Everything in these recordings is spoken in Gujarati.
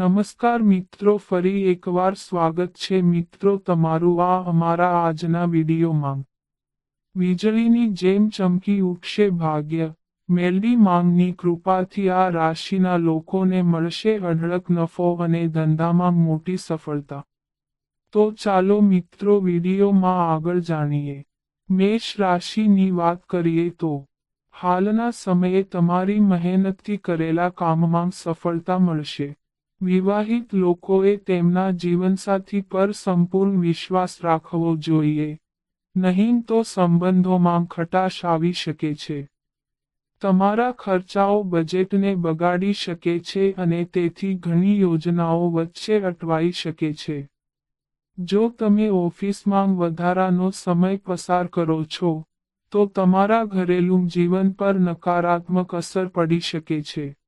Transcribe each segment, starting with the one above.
નમસ્કાર મિત્રો, ફરી એકવાર સ્વાગત છે મિત્રો તમારું આ અમારા આજના વિડીયોમાં. વીજળીની જેમ ચમકી ઉઠશે ભાગ્ય. મેલડી માંગની કૃપાથી આ રાશિના લોકોને મળશે અઢળક નફો અને ધંધામાં મોટી સફળતા. તો ચાલો મિત્રો વિડીયોમાં આગળ જાણીએ. મેષ રાશિની વાત કરીએ તો, હાલના સમયે તમારી મહેનતથી કરેલા કામમાં સફળતા મળશે. વિવાહિત લોકોએ તેમના જીવનસાથી પર સંપૂર્ણ વિશ્વાસ રાખવો જોઈએ. નહીં તો સંબંધોમાં ખટાશ આવી શકે છે. તમારા ખર્ચાઓ બજેટને બગાડી શકે છે અને તેથી ઘણી યોજનાઓ વચ્ચે અટવાઈ શકે છે. જો તમે ઓફિસમાં વધારાનો સમય પસાર કરો છો, તો તમારા ઘરેલું જીવન પર નકારાત્મક અસર પડી શકે છે.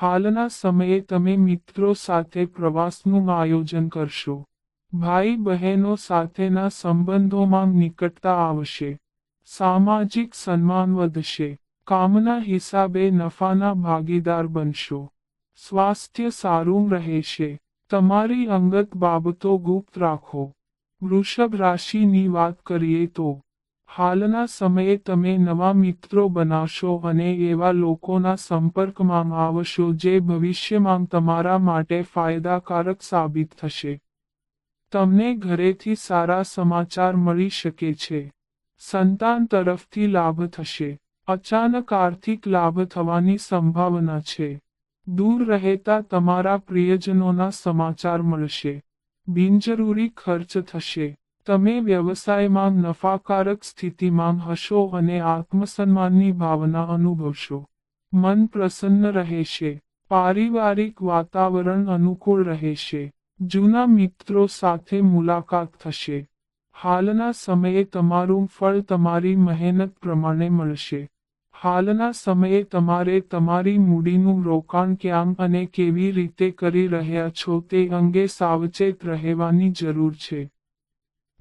હાલના સમયે તમે મિત્રો સાથે પ્રવાસનું આયોજન કરશો. ભાઈ બહેનો સાથેના સંબંધોમાં નિકટતા આવશે. સામાજિક સન્માન વધશે. કામના હિસાબે નફાના ભાગીદાર બનશો. સ્વાસ્થ્ય સારું રહેશે. તમારી અંગત બાબતો ગુપ્ત રાખો. વૃષભ રાશિની વાત કરીએ તો હાલના સમયે તમે નવા મિત્રો બનાવશો અને એવા લોકોના સંપર્કમાં આવશો જે ભવિષ્યમાં તમારા માટે ફાયદાકારક સાબિત થશે. તમને ઘરેથી સારા સમાચાર મળી શકે છે. સંતાન તરફથી લાભ થશે. અચાનક આર્થિક લાભ થવાની સંભાવના છે. દૂર રહેતા તમારા પ્રિયજનોના સમાચાર મળશે. બિનજરૂરી ખર્ચ થશે. તમે વ્યવસાયમાં નફાકારક સ્થિતિમાં હશો અને આત્મસન્માનની ભાવના અનુભવશો. મન પ્રસન્ન રહેશે. પારિવારિક વાતાવરણ અનુકૂળ રહેશે. જૂના મિત્રો સાથે મુલાકાત થશે. હાલના સમયે તમારું ફળ તમારી મહેનત પ્રમાણે મળશે. હાલના સમયે તમારે તમારી મૂડીનું રોકાણ ક્યાં અને કેવી રીતે કરી રહ્યા છો તે અંગે સાવચેત રહેવાની જરૂર છે.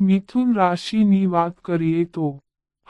મિથુન રાશિની વાત કરીએ તો,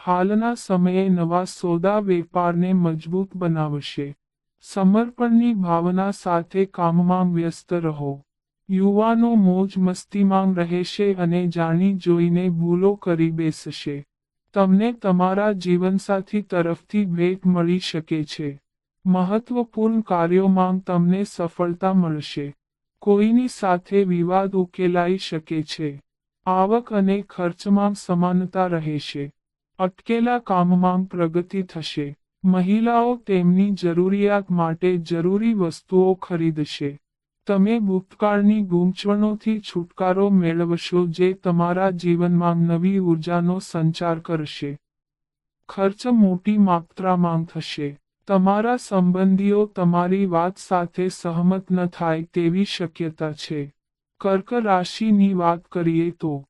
હાલના સમયે નવા સોદા વેપારને મજબૂત બનાવશે. સમર્પણની ભાવના સાથે કામમાં વ્યસ્ત રહો. યુવાનો મોજ મસ્તીમાં રહેશે અને જાણી જોઈને ભૂલો કરી બેસશે. તમને તમારા જીવનસાથી તરફથી ભેટ મળી શકે છે. મહત્વપૂર્ણ કાર્યોમાં તમને સફળતા મળશે. કોઈની સાથે વિવાદ ઉકેલાઈ શકે છે. આવક અને ખર્ચમાં સમાનતા રહેશે અટકેલા કામમાં પ્રગતિ થશે. મહિલાઓ તેમની જરૂરિયાત માટે જરૂરી વસ્તુઓ ખરીદશે. તમે ભૂતકાળની ગૂંચવણોથી છુટકારો મેળવશો જે તમારા જીવનમાં નવી ઉર્જાનો સંચાર કરશે. ખર્ચ મોટી માત્રામાં થશે. તમારા સંબંધીઓ તમારી વાત સાથે સહમત ન થાય તેવી શક્યતા છે. કર્ક રાશિની વાત કરીએ તો,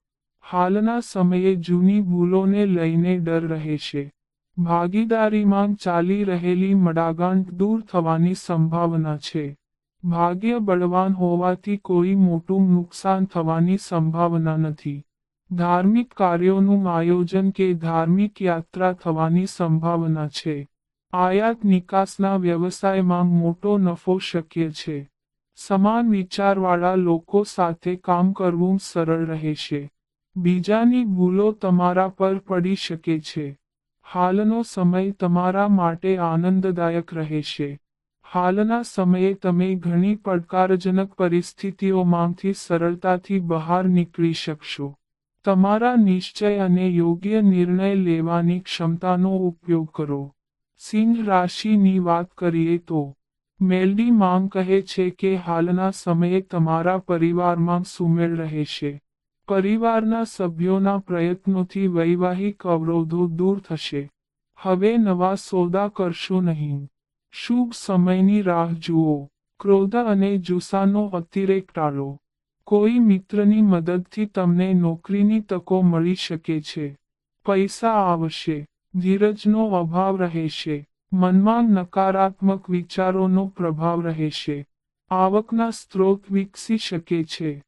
હાલના સમયે જૂની ભૂલોને લઈને ડર રહે છે. ભાગીદારીમાં ચાલી રહેલી મડાગાંઠ દૂર થવાની સંભાવના છે. ભાગ્ય બળવાન હોવાથી કોઈ મોટું નુકસાન થવાની સંભાવના નથી. ધાર્મિક કાર્યોનું આયોજન કે ધાર્મિક યાત્રા થવાની સંભાવના છે. આયાત નિકાસના વ્યવસાયમાં મોટો નફો શક્ય છે. સમાન વિચારવાળા લોકો સાથે કામ કરવું સરળ રહેશે. બીજાની ભૂલો તમારા પર પડી શકે છે. હાલનો સમય તમારા માટે આનંદદાયક રહેશે. હાલના સમયે તમે ઘણી પડકારજનક પરિસ્થિતિઓમાંથી સરળતાથી બહાર નીકળી શકશો. તમારા નિશ્ચય અને યોગ્ય નિર્ણય લેવાની ક્ષમતાનો ઉપયોગ કરો. સિંહ રાશિની વાત કરીએ તો મેલડી માંગ કહે છે કે હાલના સમયે તમારા પરિવારમાં સુમેળ રહેશે પરિવારના સભ્યોના પ્રયત્નોથી વૈવાહિક અવરોધો દૂર થશે. હવે નવા સોદા કરશો નહીં. શુભ સમયની રાહ જુઓ. ક્રોધ અને જુસ્સાનો અતિરેક ટાળો. કોઈ મિત્રની મદદથી તમને નોકરીની તકો મળી શકે છે. પૈસા આવશે. ધીરજનો અભાવ રહેશે. મનમાં નકારાત્મક વિચારોનો પ્રભાવ રહેશે. આવકના સ્ત્રોત વિકસી શકે છે.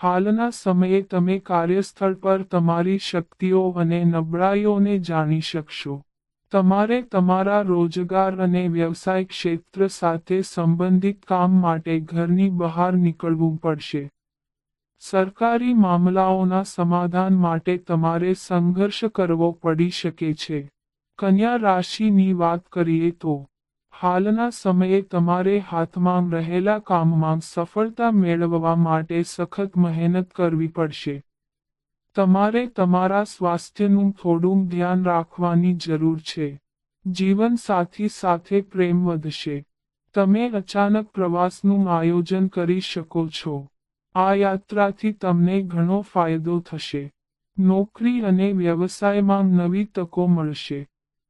હાલના સમયે તમે કાર્યસ્થળ પર તમારી શક્તિઓ અને નબળાઈઓને જાણી શકશો. તમારે તમારા રોજગાર અને વ્યવસાય ક્ષેત્ર સાથે સંબંધિત કામ માટે ઘરની બહાર નીકળવું પડશે. સરકારી મામલાઓના સમાધાન માટે તમારે સંઘર્ષ કરવો પડી શકે છે. કન્યા રાશિની વાત કરીએ તો, હાલના સમયે તમારે હાથમાં રહેલા કામમાં સફળતા મેળવવા માટે સખત મહેનત કરવી પડશે. તમારે તમારા સ્વાસ્થ્યનું થોડું ધ્યાન રાખવાની જરૂર છે. જીવન સાથી સાથે પ્રેમ વધશે. તમે અચાનક પ્રવાસનું આયોજન કરી શકો છો. આ યાત્રાથી તમને ઘણો ફાયદો થશે. નોકરી અને વ્યવસાયમાં નવી તકો મળશે.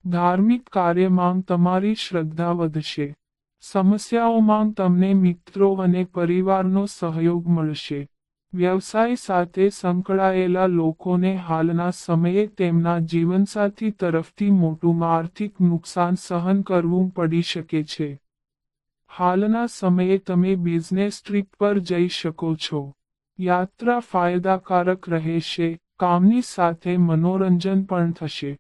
ધાર્મિક કાર્યમાં તમારી શ્રદ્ધા વધશે. સમસ્યાઓમાં તમને મિત્રો અને પરિવારનો સહયોગ મળશે. વ્યવસાય સાથે સંકળાયેલા લોકોને હાલના સમયે તેમના જીવનસાથી તરફથી મોટું આર્થિક નુકસાન સહન કરવું પડી શકે છે. હાલના સમયે તમે બિઝનેસ ટ્રીપ પર જઈ શકો છો. યાત્રા ફાયદાકારક રહેશે, કામની સાથે મનોરંજન પણ થશે.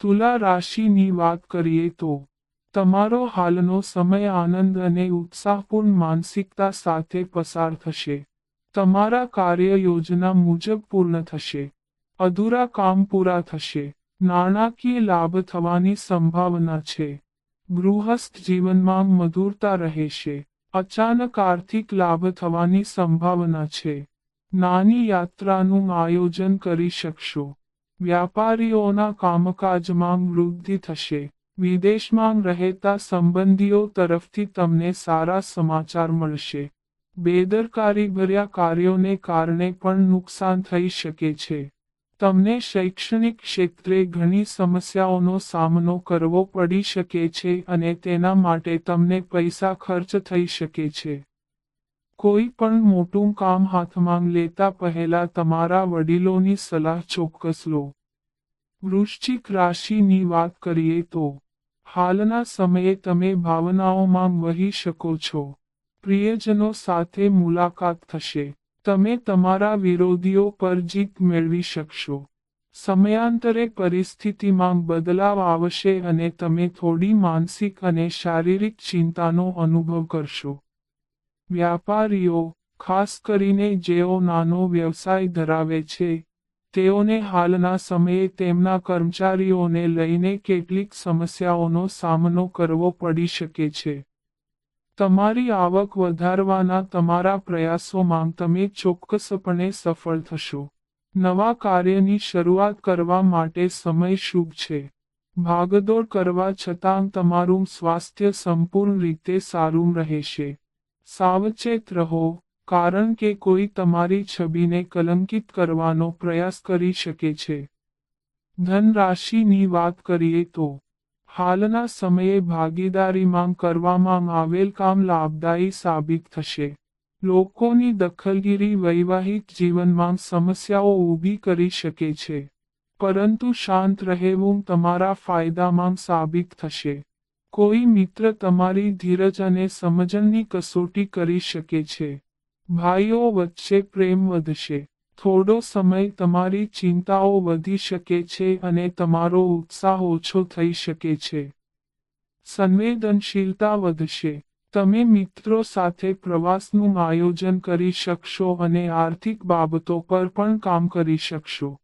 તુલા રાશિની વાત કરીએ તો, તમારો હાલનો સમય આનંદ અને ઉત્સાહપૂર્ણ માનસિકતા સાથે પસાર થશે. તમારા કાર્ય યોજના મુજબ પૂર્ણ થશે. અધૂરા કામ પૂરા થશે. નાણાકીય લાભ થવાની સંભાવના છે. ગૃહસ્થ જીવનમાં મધુરતા રહેશે. અચાનક આર્થિક લાભ થવાની સંભાવના છે. નાની યાત્રાનું આયોજન કરી શકશો. વ્યાપારીઓના કામકાજમાં વૃદ્ધિ થશે વિદેશમાં રહેતા સંબંધીઓ તરફથી તમને સારા સમાચાર મળશે બેદરકારીભર્યા કાર્યોને કારણે પણ નુકસાન થઈ શકે છે તમને શૈક્ષણિક ક્ષેત્રે ઘણી સમસ્યાઓનો સામનો કરવો પડી શકે છે અને તેના માટે તમને પૈસા ખર્ચ થઈ શકે છે કોઈ પણ મોટું કામ હાથમાં લેતા પહેલા તમારા વડીલોની સલાહ ચોક્કસ લો. વૃશ્ચિક રાશિની વાત કરીએ તો, હાલના સમયે તમે ભાવનાઓમાં વહી શકો છો. પ્રિયજનો સાથે મુલાકાત થશે. તમે તમારા વિરોધીઓ પર જીત મેળવી શકશો. સમયાંતરે પરિસ્થિતિમાં બદલાવ આવશે અને તમે થોડી માનસિક અને શારીરિક ચિંતાનો અનુભવ કરશો. વ્યાપારીઓ, ખાસ કરીને જેઓ નાનો વ્યવસાય ધરાવે છે, તેઓને હાલના સમયે તેમના કર્મચારીઓને લઈને કેટલીક સમસ્યાઓનો સામનો કરવો પડી શકે છે. તમારી આવક વધારવાના તમારા પ્રયાસોમાં તમે ચોક્કસપણે સફળ થશો. નવા કાર્યની શરૂઆત કરવા માટે સમય શુભ છે. ભાગદોડ કરવા છતાં તમારું સ્વાસ્થ્ય સંપૂર્ણ રીતે સારું રહેશે. સાવચેત રહો, કારણ કે કોઈ તમારી છબીને કલંકિત કરવાનો પ્રયાસ કરી શકે છે. ધનરાશિની વાત કરીએ તો, હાલના સમયે ભાગીદારીમાં કરવામાં આવેલ કામ લાભદાયી સાબિત થશે. લોકોની દખલગીરી વૈવાહિક જીવનમાં સમસ્યાઓ ઊભી કરી શકે છે. પરંતુ શાંત રહેવું તમારા ફાયદામાં સાબિત થશે. કોઈ મિત્ર તમારી ધીરજ અને સમજણની કસોટી કરી શકે છે. ભાઈઓ વચ્ચે પ્રેમ વધશે. થોડો સમય તમારી ચિંતાઓ વધી શકે છે અને તમારો ઉત્સાહ ઓછો થઈ શકે છે. સંવેદનશીલતા વધશે. તમે મિત્રો સાથે પ્રવાસનું આયોજન કરી શકશો અને આર્થિક બાબતો પર પણ કામ કરી શકશો.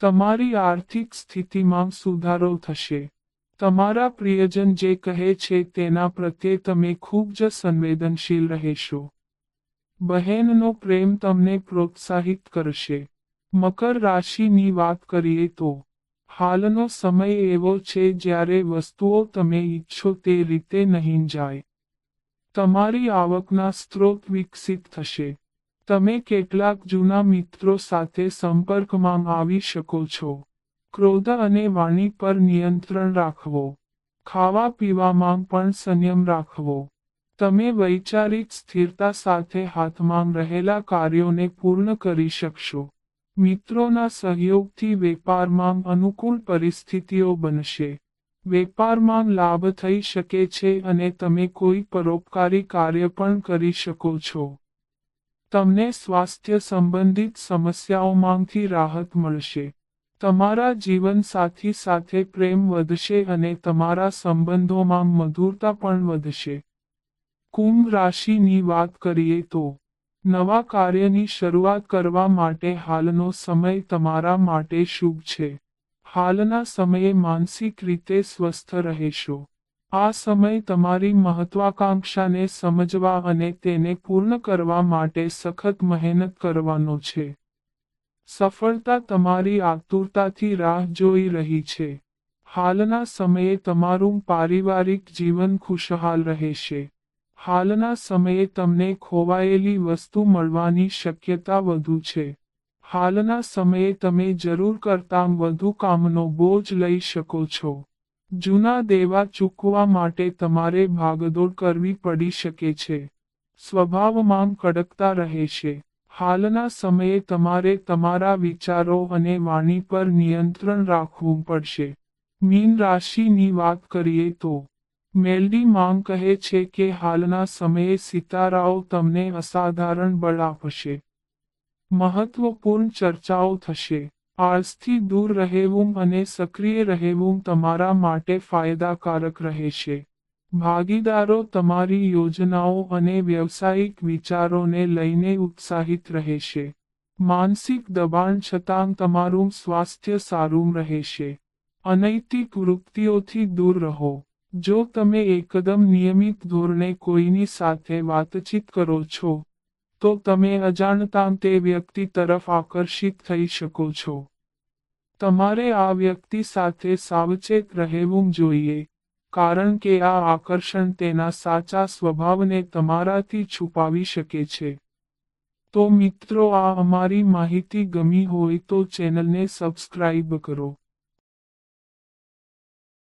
તમારી આર્થિક સ્થિતિમાં સુધારો થશે. તમારા પ્રિયજન જે કહે છે તેના પ્રત્યે તમે ખૂબ જ સંવેદનશીલ રહેશો. બહેનનો પ્રેમ તમને પ્રોત્સાહિત કરશે. મકર રાશિની વાત કરીએ તો, હાલનો સમય એવો છે જ્યારે વસ્તુઓ તમે ઈચ્છો તે રીતે નહીં જાય. તમારી આવકના સ્ત્રોત વિકસિત થશે. તમે કેટલાક જૂના મિત્રો સાથે સંપર્કમાં આવી શકો છો. ક્રોધ અને વાણી પર નિયંત્રણ રાખવો. ખાવા પીવામાં પણ સંયમ રાખવો. તમે વૈચારિક સ્થિરતા સાથે હાથમાં રહેલા કાર્યોને પૂર્ણ કરી શકશો. મિત્રોના સહયોગથી વેપારમાં અનુકૂળ પરિસ્થિતિઓ બનશે. વેપારમાં લાભ થઈ શકે છે અને તમે કોઈ પરોપકારી કાર્ય પણ કરી શકો છો. તમને સ્વાસ્થ્ય સંબંધિત સમસ્યાઓમાંથી રાહત મળશે. તમારા જીવનસાથી સાથે પ્રેમ વધશે અને તમારા સંબંધોમાં મધુરતા પણ વધશે. કુંભ રાશિની વાત કરીએ તો, નવા કાર્યની શરૂઆત કરવા માટે હાલનો સમય તમારા માટે શુભ છે. હાલના સમયે માનસિક રીતે સ્વસ્થ રહેશો. આ સમય તમારી મહત્વાકાંક્ષાને સમજવા અને તેને પૂર્ણ કરવા માટે સખત મહેનત કરવાનો છે. સફળતા તમારી આતુરતાથી રાહ જોઈ રહી છે. હાલના સમયે તમારું પારિવારિક જીવન ખુશહાલ રહેશે. હાલના સમયે તમને ખોવાયેલી વસ્તુ મળવાની શક્યતા વધુ છે. હાલના સમયે તમે જરૂર કરતાં વધુ કામનો બોજ લઈ શકો છો. જૂના દેવા ચૂકવા માટે તમારે ભાગદોડ કરવી પડી શકે છે. સ્વભાવમાં કડકતા રહેશે. હાલના સમયે તમારે તમારા વિચારો અને વાણી પર નિયંત્રણ રાખવું પડશે. મીન રાશિની વાત કરીએ તો, મેલડી માંગ કહે છે કે હાલના સમયે સિતારાઓ તમને અસાધારણ બળ આપશે. મહત્વપૂર્ણ ચર્ચાઓ થશે. આળસથી દૂર રહેવું અને સક્રિય રહેવું તમારા માટે ફાયદાકારક રહેશે. ભાગીદારો તમારી યોજનાઓ અને વ્યવસાયિક વિચારોને લઈને ઉત્સાહિત રહેશે. માનસિક દબાણ છતાં તમારું સ્વાસ્થ્ય સારું રહેશે. અનૈતિક વૃત્તિઓથી દૂર રહો. જો તમે એકદમ નિયમિત ધોરણે કોઈની સાથે વાતચીત કરો છો, તો તમે અજાણતા તે વ્યક્તિ તરફ આકર્ષિત થઈ શકો છો. તમારે આ વ્યક્તિ સાથે સાવચેત રહેવું જોઈએ. કારણ કે આ આકર્ષણ તેના સાચા સ્વભાવને તમારાથી છુપાવી શકે છે. તો મિત્રો, આ અમારી માહિતી ગમી હોય તો ચેનલને સબસ્ક્રાઇબ કરો.